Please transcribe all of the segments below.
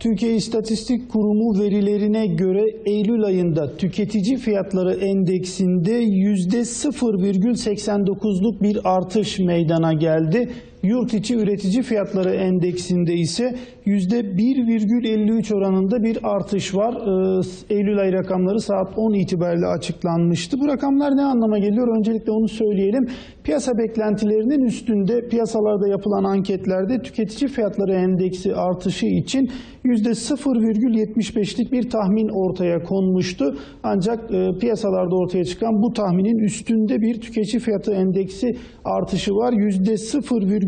Türkiye İstatistik Kurumu verilerine göre Eylül ayında tüketici fiyatları endeksinde %0,89'luk bir artış meydana geldi. Yurt içi üretici fiyatları endeksinde ise %1,53 oranında bir artış var. Ee, Eylül ayı rakamları saat 10 itibariyle açıklanmıştı. Bu rakamlar ne anlama geliyor? Öncelikle onu söyleyelim. Piyasa beklentilerinin üstünde piyasalarda yapılan anketlerde tüketici fiyatları endeksi artışı için %0,75'lik bir tahmin ortaya konmuştu. Ancak e, piyasalarda ortaya çıkan bu tahminin üstünde bir tüketici fiyatı endeksi artışı var.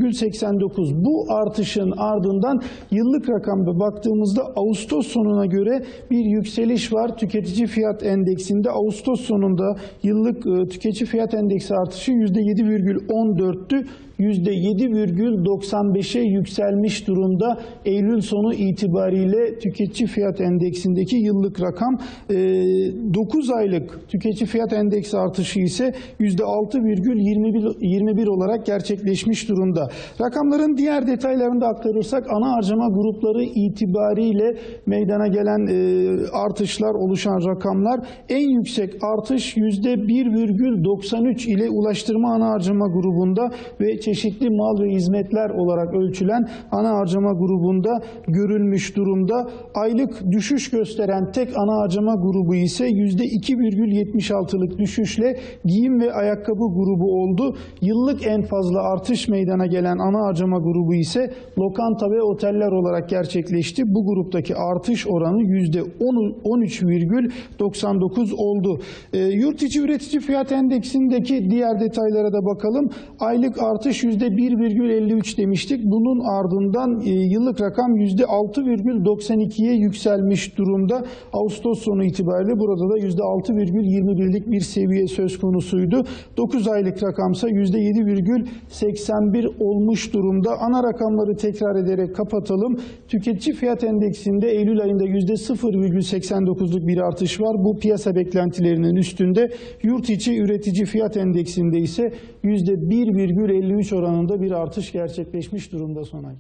%0,89. Bu artışın ardından yıllık rakamda baktığımızda Ağustos sonuna göre bir yükseliş var. Tüketici fiyat endeksinde Ağustos sonunda yıllık e, tüketici fiyat endeksi artışı %7,14'tü. %7,95'e yükselmiş durumda. Eylül sonu itibariyle tüketici fiyat endeksindeki yıllık rakam 9 aylık tüketici fiyat endeksi artışı ise %6,21 olarak gerçekleşmiş durumda. Rakamların diğer detaylarını da aktarırsak ana harcama grupları itibariyle meydana gelen e, artışlar oluşan rakamlar en yüksek artış %1,93 ile ulaştırma ana harcama grubunda ve çeşitli mal ve hizmetler olarak ölçülen ana harcama grubunda görülmüş durumda. Aylık düşüş gösteren tek ana harcama grubu ise %2,76'lık düşüşle giyim ve ayakkabı grubu oldu. Yıllık en fazla artış meydana gelen ana harcama grubu ise lokanta ve oteller olarak gerçekleşti. Bu gruptaki artış oranı %13,99 oldu. E, yurt içi üretici fiyat endeksindeki diğer detaylara da bakalım. Aylık artış %1,53 demiştik. Bunun ardından e, yıllık rakam %6,92'ye yükselmiş durumda. Ağustos sonu itibariyle burada da %6,21'lik bir seviye söz konusuydu. 9 aylık rakamsa %7,81 olmuş durumda. Ana rakamları tekrar ederek kapatalım. Tüketici fiyat endeksinde Eylül ayında %0,89'luk bir artış var. Bu piyasa beklentilerinin üstünde. Yurt içi üretici fiyat endeksinde ise %1,53 oranında bir artış gerçekleşmiş durumda Sonay.